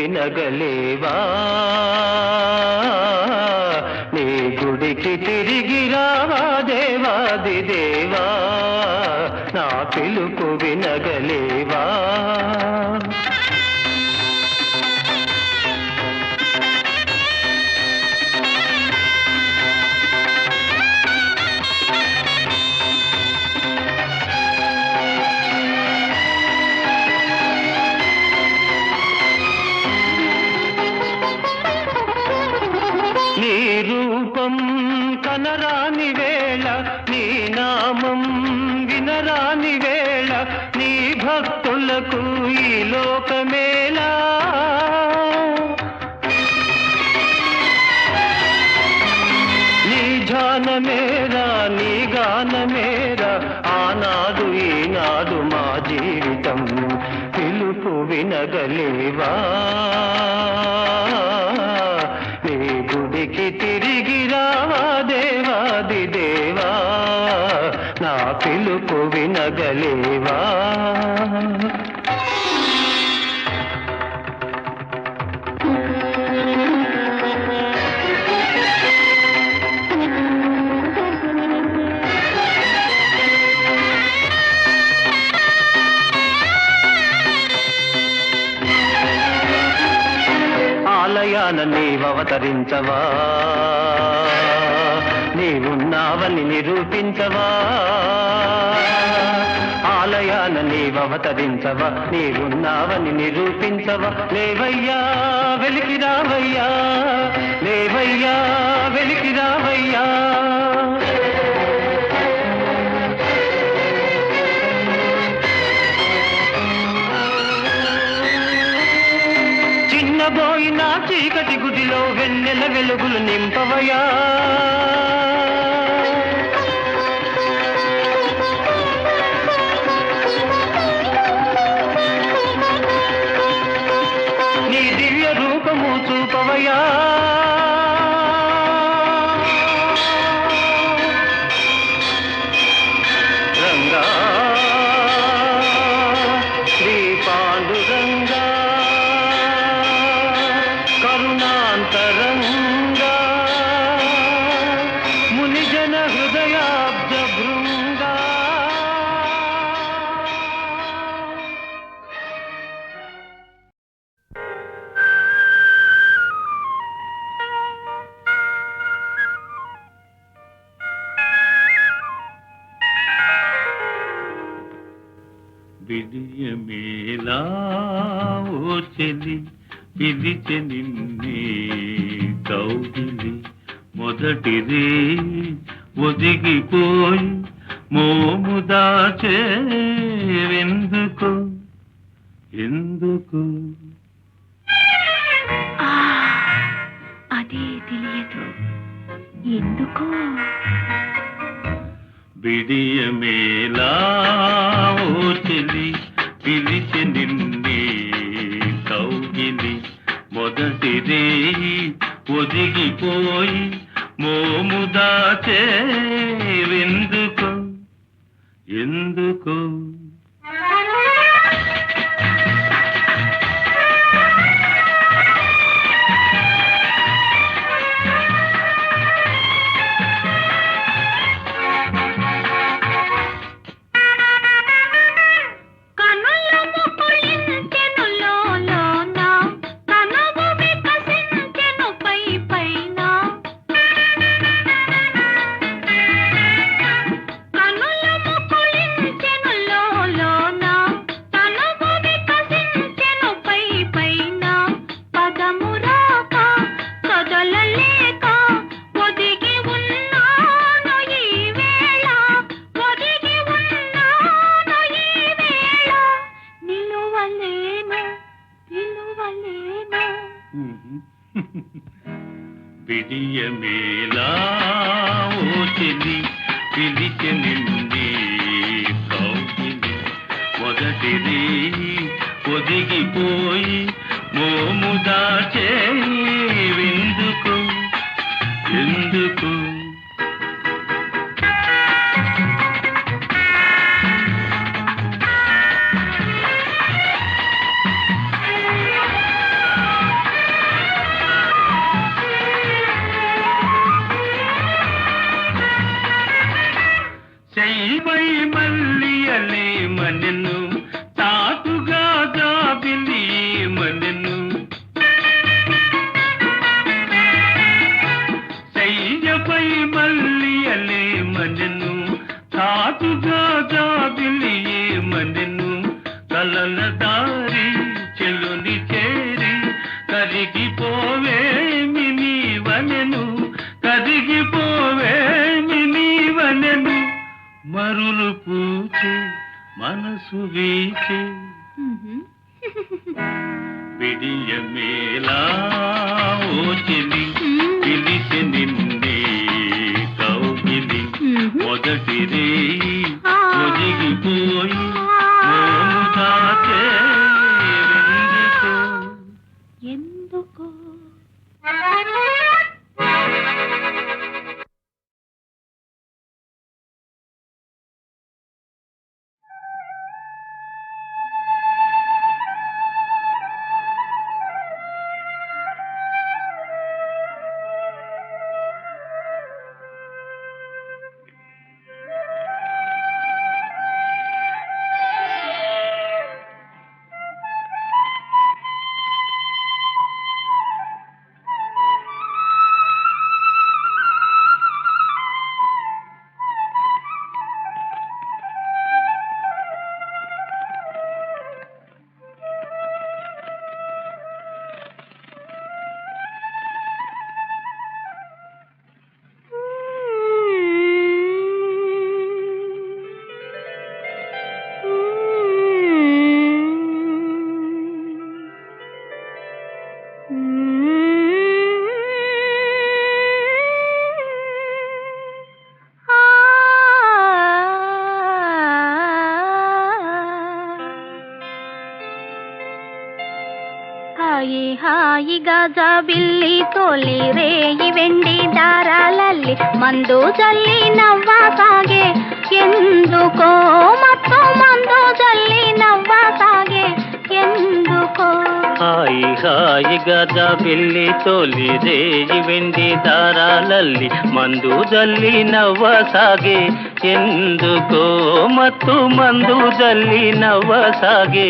వినగలేవా? నీవవతరించవా నీవున్నావని నిరూపించవా? ఆలయాన నీవవతరించవా నీవున్నావని నిరూపించవా? లేవయ్యా వెలికి రావయ్యా. లేవయ్యా వెలికి రావయ్యా. చీకటి గుడిలో వెన్నెల వెలుగులు నింపవయా? నీ దివ్య రూపము చూపవయా? ఒదిగిపోయి మోము దాచే ఎందుకు? అదే తెలియదు. ఎందుకో? బిడియమేలా ఓ చెలి పిలిచె నిన్నే కౌగిలి మొదటిదే ఒదిగిపోయి మోముదాచే దాచే ఎందుకో. జాబిల్లి తోలి రేయి వెండి దారాలల్లి మందు జల్లి నవ్వా సాగే ఎందుకో మత్తు మందు జల్లి నవ్వా సాగే ఎందుకో హాయి హాయి గద పిల్లి తోలి రేయి వెండి దారాలల్లి మందు జల్లి నవ్వ సాగే ఎందుకో మత్తు మందు జల్లి నవ్వ సాగే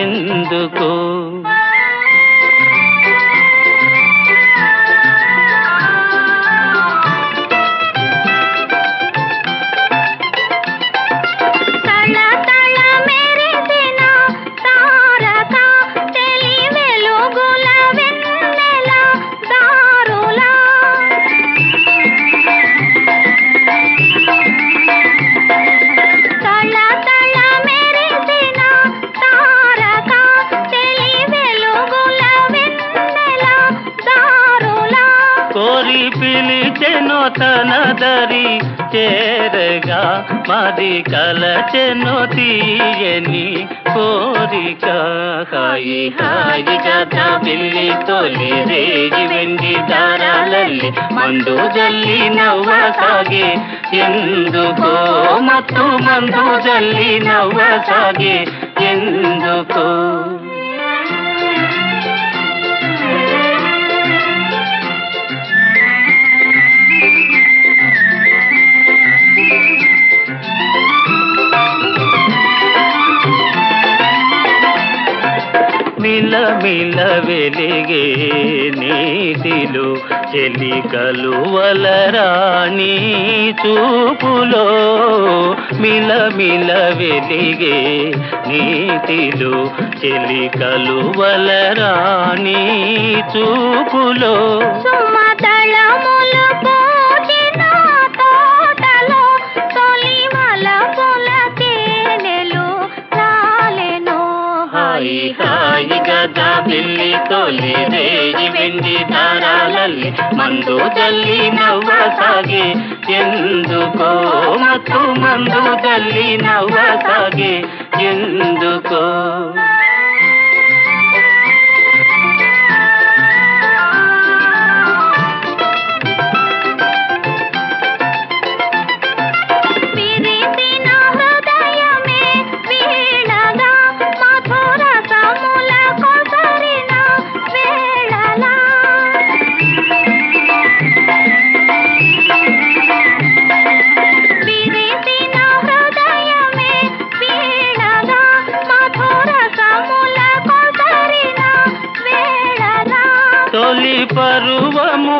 ఎందుకో పిలిచెను దరి చేరగా మరి కలచెను తీయని కోరిక. హాయి హాయి గద పిల్లి తొలి రేగి వెండి దారాలల్లి మందు జల్లి నవ్వ సాగే. ఎందుకో మత్తు మందు జల్లి నవ్వ సాగే. ఎందుకో మిల మిల వెలిగే నీటిలో చెలి కలువలరాణి చూపులో. మిల మిల వెలిగే నీటిలో చెలి కలువలరాణి చూపులో. సుమదళములు హాయి హాయి గదా పిల్లి తొలి రేగి వెండి దారాలల్లి మందు జల్లి నవ్వసాగే ఎందుకో మత్తు మందు జల్లి నవ్వసాగే ఎందుకో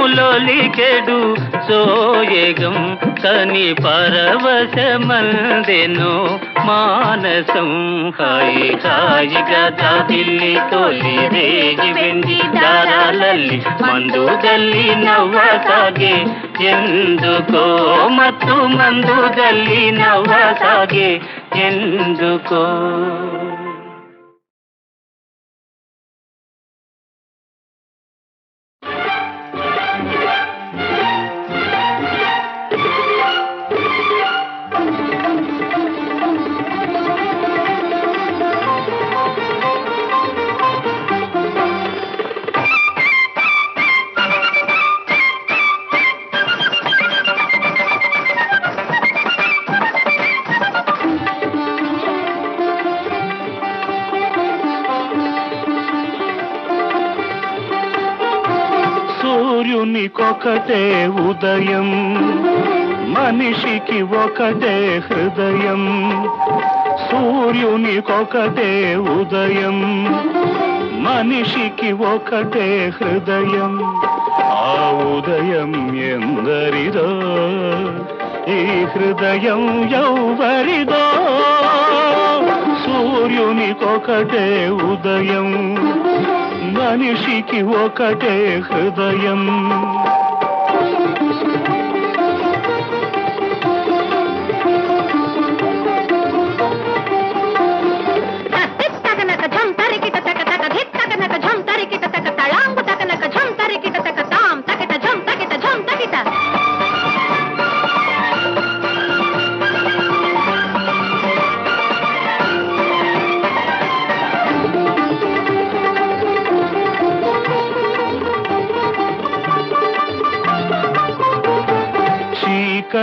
పరువములొలికెడు సోయగం కని పరవశమందెను మానసం. హాయి హాయిగా దిల్లి తొలి రేగి వెండి దారాలల్లి మందు జల్లి నవ్వసాగే. ఎందుకో మత్తు మందు జల్లి నవ్వసాగే. సూర్యునికొకటే ఉదయం. మనిషికి ఒకటే హృదయం. సూర్యునికొకటే ఉదయం. మనిషికి ఒకటే హృదయం. ఆ ఉదయం ఎందరిదో ఈ హృదయం ఎవరిదో. సూర్యునికొకటే ఉదయం. మనిషికి ఒకటే హృదయం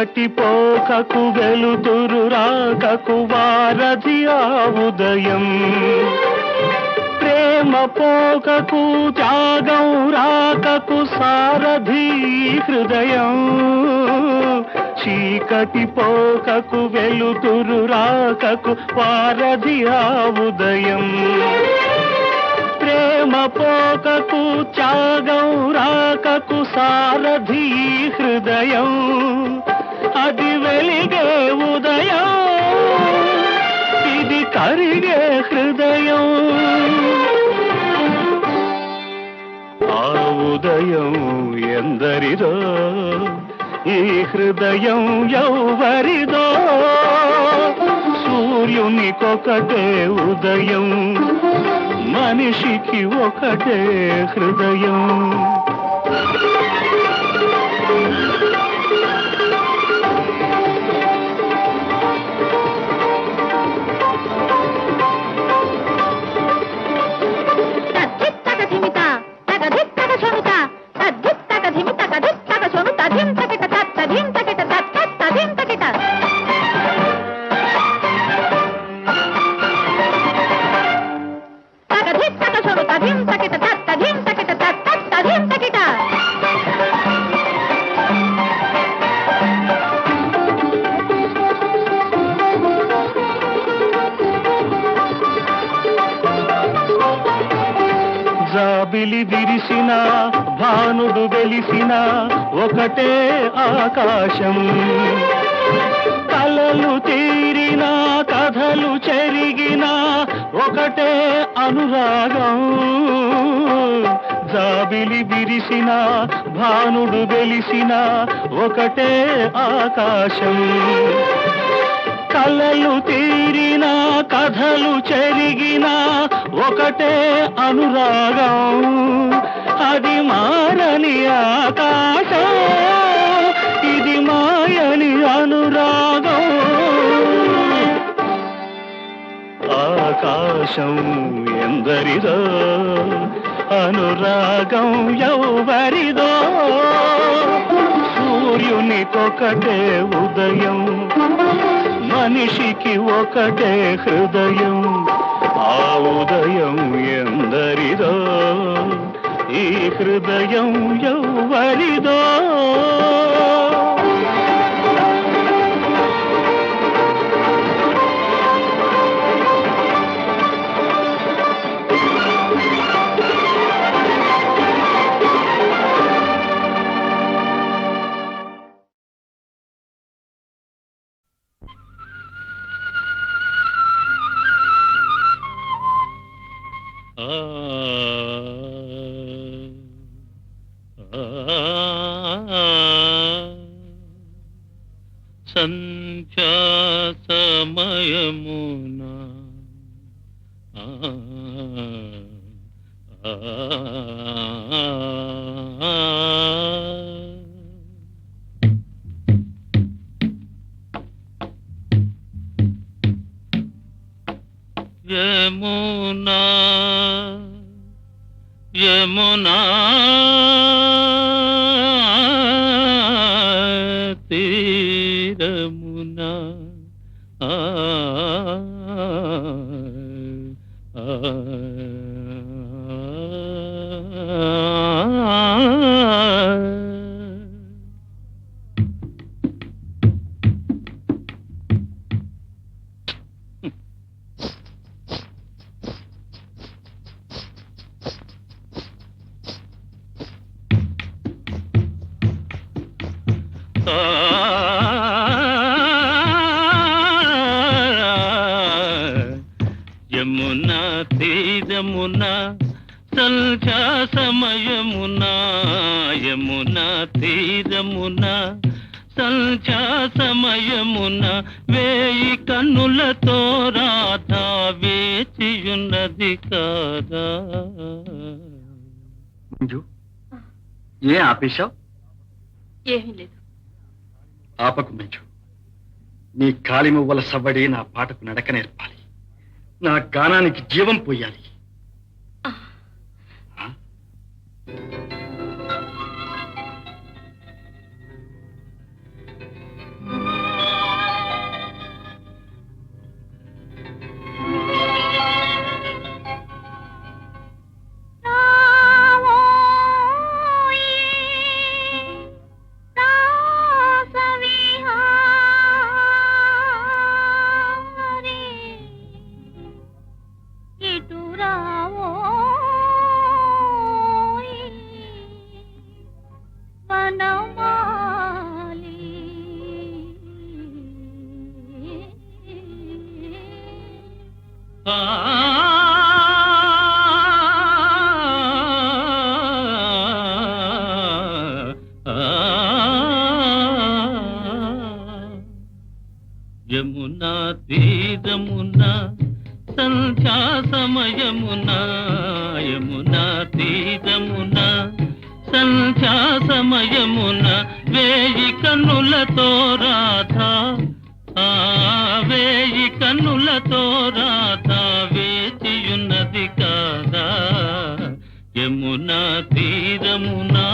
చీకటి పోకకు వెలుతురు రాకకు వారధి ఆ ఉదయం. ప్రేమ పోకకు త్యాగం రాకకు సారథి హృదయం. చీకటి పోకకు వెలుతురు రాకకు వారధి ఆ ఉదయం. ప్రేమ పోకకు త్యాగం రాకకు సారథి హృదయం. అది వెలిగే ఉదయం. ఇది కరిగే హృదయం. ఆ ఉదయం ఎందరిదో ఈ హృదయం ఎవరిదో. సూర్యునికొకటే ఉదయం మనిషికి ఒకటే హృదయం. జాబిలి విరిసిన భానుడు వెలిసిన ఒకటే ఆకాశం. కలలు తీరిన కథలు చెరిగిన ఒకటే అనురాగం. జాబిలి విరిసిన భానుడు వెలిసిన ఒకటే ఆకాశం. కలలు తీరిన కథలు చెరిగినా ఒకటే అనురాగం. అది మారని ఆకాశం ఇది మాయని అనురాగం. ఆకాశం ఎందరిదో అనురాగం ఎవరిదో. సూర్యునికొకటే ఉదయం మనిషికి ఒకటే హృదయం ఆ ఉదయం ఎందరిదో? ఈ హృదయం ఎవరిదో? యమునా తీరమున సంధ్యా సమయమున యమునా తీరమున సంధ్యా సమయమున వేయి కన్నులతో రాధా వేచియున్నది కాదా? మంజు ఏ ఆపేశావు? ఏమీ లేదు. ఆపకు మంజు. నీ కాలి మువ్వల సవ్వడి నా పాటకు నడక నేర్పాలి. నా గానానికి జీవం పోయాలి. యమునా తీరమునా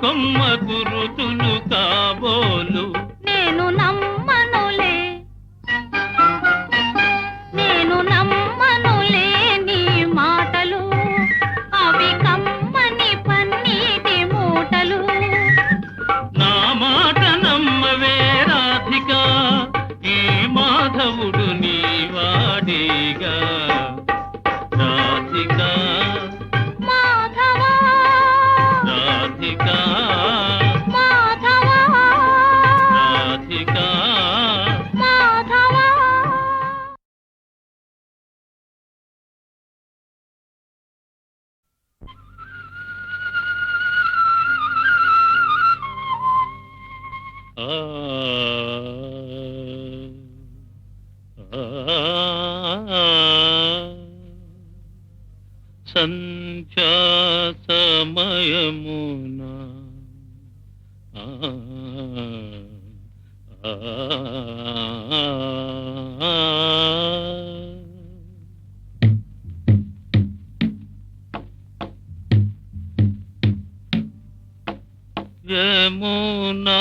కొమ్మ గురు సంధ్యా సమయమున ఆ, ఆ, యమునా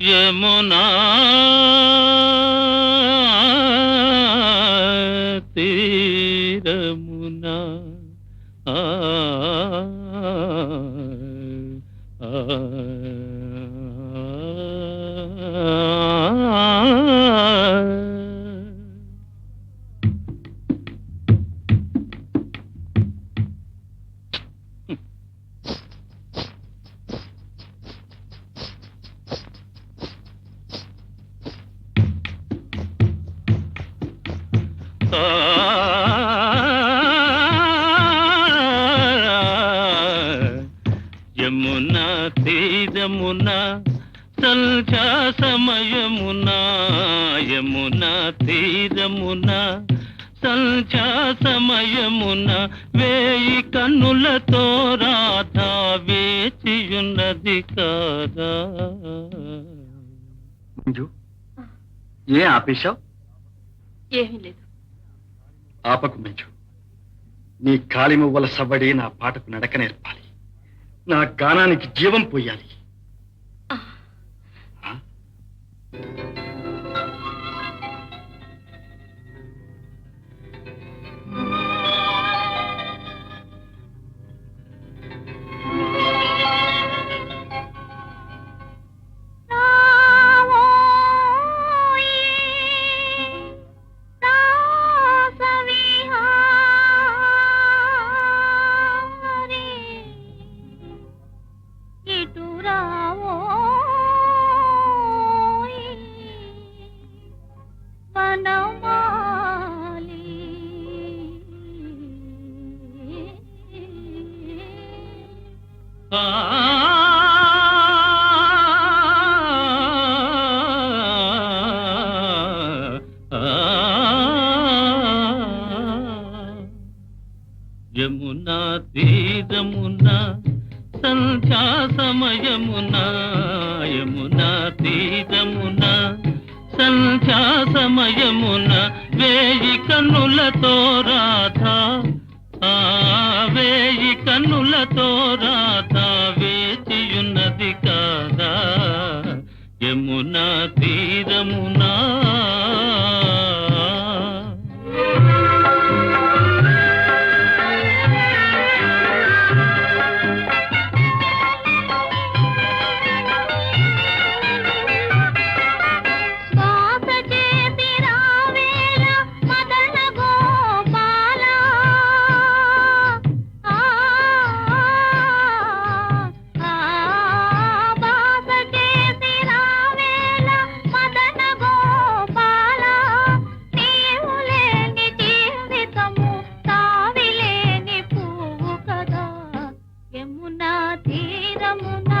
యమునా యమున తీరమున సంధ్యా సమయమున యమున తీరమున సంధ్యా సమయమున వేయి కన్నులతో రాధా వేచియున్నది కాదా? మంజు ఏ ఆపేశావు? ఏమీ లేదు. ఆపకు మంజు నీ కాలిమువ్వల సవ్వడి నా పాటకు నడక నేర్పాలి. నా గానానికి జీవం పోయాలి. సంధ్యా సమయమున వేయి కన్నులతో రాధ వేయి కన్నులతో రాధ వేచియున్నది కాదా? యమునా తీరమునా কামনা